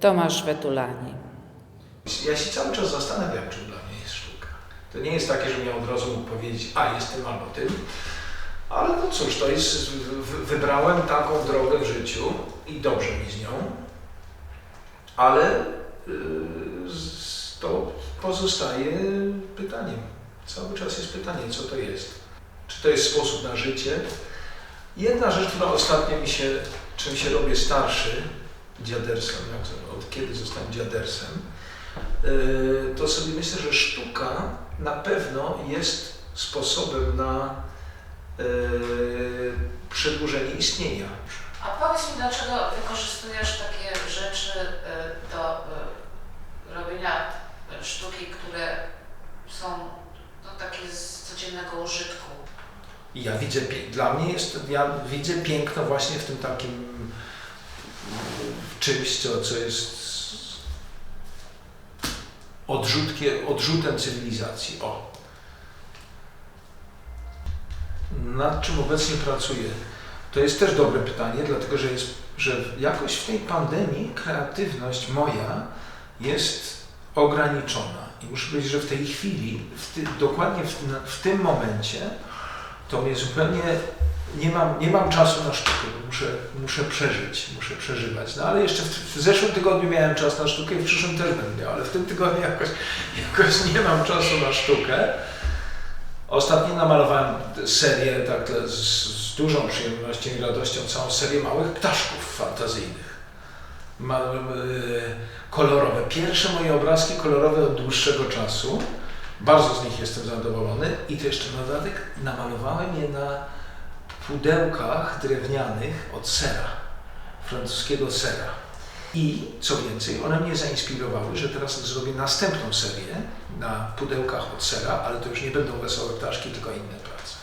Tomasz Wetulani. Ja się cały czas zastanawiam, czym dla mnie jest sztuka. To nie jest takie, że ja od razu mógł powiedzieć, a jestem albo tym, ale no cóż, to jest, wybrałem taką drogę w życiu i dobrze mi z nią, ale z- to pozostaje pytaniem. Cały czas jest pytanie, co to jest. Czy to jest sposób na życie? Jedna rzecz, która ostatnio mi się, czym się robię starszy, dziadersem, jak, od kiedy zostałem dziadersem, yy, to sobie myślę, że sztuka na pewno jest sposobem na yy, przedłużenie istnienia. A powiedz mi, dlaczego wykorzystujesz takie rzeczy y, do y, robienia y, sztuki, które są no, takie z codziennego użytku? Ja widzę, dla mnie jest, ja widzę piękno właśnie w tym takim czymś, co, co jest odrzutkie, odrzutem cywilizacji. O. Nad czym obecnie pracuję? To jest też dobre pytanie, dlatego że, jest, że jakoś w tej pandemii kreatywność moja jest ograniczona. I muszę powiedzieć, że w tej chwili, w ty, dokładnie w, w tym momencie, to mnie zupełnie nie mam, nie mam czasu na sztukę, muszę, muszę przeżyć, muszę przeżywać. No ale jeszcze w, w zeszłym tygodniu miałem czas na sztukę i w przyszłym też będę miał, ale w tym tygodniu jakoś, jakoś nie mam czasu na sztukę. Ostatnio namalowałem serię tak z, z dużą przyjemnością i radością, całą serię małych ptaszków fantazyjnych. Ma, e, kolorowe. Pierwsze moje obrazki kolorowe od dłuższego czasu. Bardzo z nich jestem zadowolony i to jeszcze na dodatek namalowałem je na pudełkach drewnianych od sera, francuskiego sera. I co więcej, one mnie zainspirowały, że teraz zrobię następną serię na pudełkach od sera, ale to już nie będą wesołe ptaszki, tylko inne prace.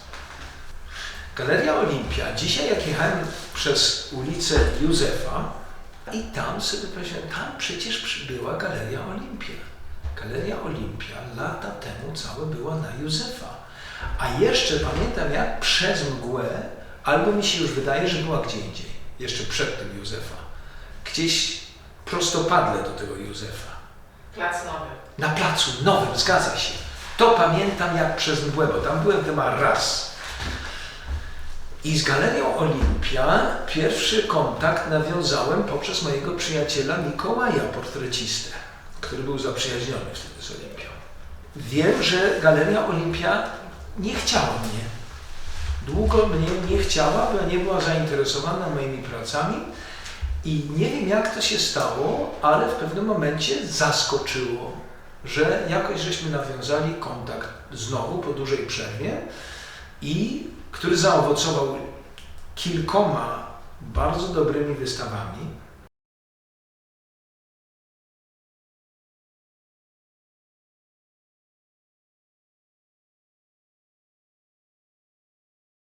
Galeria Olimpia. Dzisiaj jak jechałem przez ulicę Józefa i tam sobie powiedziałem, tam przecież przybyła Galeria Olimpia. Galeria Olimpia lata temu całe była na Józefa. A jeszcze pamiętam jak przez mgłę, albo mi się już wydaje, że była gdzie indziej, jeszcze przed tym Józefa. Gdzieś prostopadle do tego Józefa. Plac Nowy. Na placu nowym, zgadza się. To pamiętam jak przez mgłę, bo tam byłem chyba raz. I z Galerią Olimpia pierwszy kontakt nawiązałem poprzez mojego przyjaciela Mikołaja, portrecistę, który był zaprzyjaźniony wtedy z Olimpią. Wiem, że Galeria Olimpia nie chciała mnie. Długo mnie nie chciała, bo nie była zainteresowana moimi pracami i nie wiem jak to się stało, ale w pewnym momencie zaskoczyło, że jakoś żeśmy nawiązali kontakt znowu po dużej przerwie i który zaowocował kilkoma bardzo dobrymi wystawami.